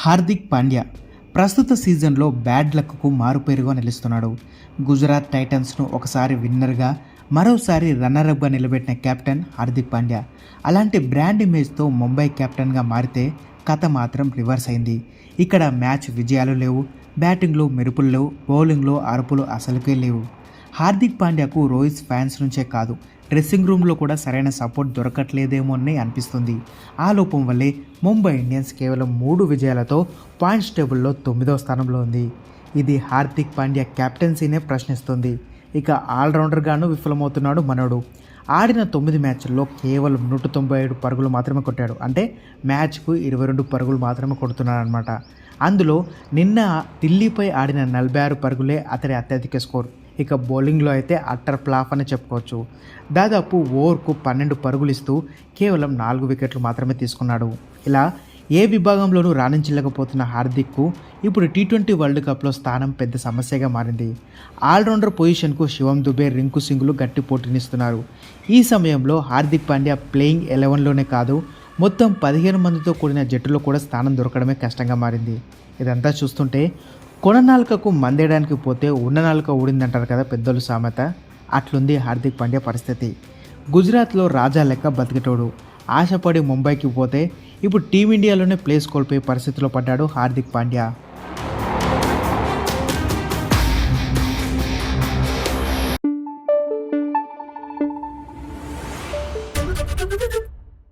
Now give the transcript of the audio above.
హార్దిక్ పాండ్యా ప్రస్తుత సీజన్లో bad luck మారుపేరుగా నిలుస్తున్నాడు. గుజరాత్ టైటన్స్ను ఒకసారి విన్నర్గా మరోసారి రన్నరప్గా నిలబెట్టిన కెప్టెన్ హార్దిక్ పాండ్యా. అలాంటి బ్రాండ్ ఇమేజ్తో ముంబై కెప్టెన్గా మారితే కథ మాత్రం రివర్స్ అయింది. ఇక్కడ మ్యాచ్ విజయాలు లేవు బ్యాటింగ్లో మెరుపులు లేవు బౌలింగ్లో అరుపులు అసలుకే లేవు. హార్దిక్ పాండ్యాకు రోహిత్ ఫ్యాన్స్ నుంచే కాదు డ్రెస్సింగ్ రూమ్లో కూడా సరైన సపోర్ట్ దొరకట్లేదేమో అని అనిపిస్తుంది. ఆ లోపం వల్లే ముంబై ఇండియన్స్ కేవలం మూడు విజయాలతో పాయింట్స్ టేబుల్లో తొమ్మిదో స్థానంలో ఉంది. ఇది హార్దిక్ పాండ్యా కెప్టెన్సీనే ప్రశ్నిస్తుంది. ఇక ఆల్రౌండర్గాను విఫలమవుతున్నాడు మనోడు. ఆడిన తొమ్మిది మ్యాచ్ల్లో కేవలం నూట తొంభై ఏడు పరుగులు మాత్రమే కొట్టాడు. అంటే మ్యాచ్కు ఇరవై రెండు పరుగులు మాత్రమే కొడుతున్నాడు అనమాట అందులో నిన్న ఢిల్లీపై ఆడిన నలభై ఆరు పరుగులే అతడి అత్యధిక స్కోర్. ఇక బౌలింగ్లో అయితే అట్టర్ ఫ్లాఫ్ అని చెప్పుకోవచ్చు. దాదాపు ఓవర్కు పన్నెండు పరుగులు ఇస్తూ కేవలం నాలుగు వికెట్లు మాత్రమే తీసుకున్నాడు. ఇలా ఏ విభాగంలోనూ రాణించలేకపోతున్న హార్దిక్కు ఇప్పుడు టీ ట్వంటీ వరల్డ్ కప్లో స్థానం పెద్ద సమస్యగా మారింది. ఆల్రౌండర్ పొజిషన్కు శివం దుబే రింకు సింగులు గట్టి పోటీనిస్తున్నారు. ఈ సమయంలో హార్దిక్ పాండ్యా ప్లేయింగ్ ఎలెవెన్లోనే కాదు మొత్తం పదిహేను మందితో కూడిన జట్టులో కూడా స్థానం దొరకడమే కష్టంగా మారింది. ఇదంతా చూస్తుంటే కొననాలుకకు మందేయడానికి పోతే ఉన్న నాలుక ఊడిందంటారు కదా పెద్దలు సామెత. అట్లుంది హార్దిక్ పాండ్యా పరిస్థితి. గుజరాత్లో రాజా లెక్క బతికేటోడు. ఆశపడి ముంబైకి పోతే ఇప్పుడు టీమిండియాలోనే ప్లేస్ కోల్పోయే పరిస్థితిలో పడ్డాడు హార్దిక్ పాండ్యా.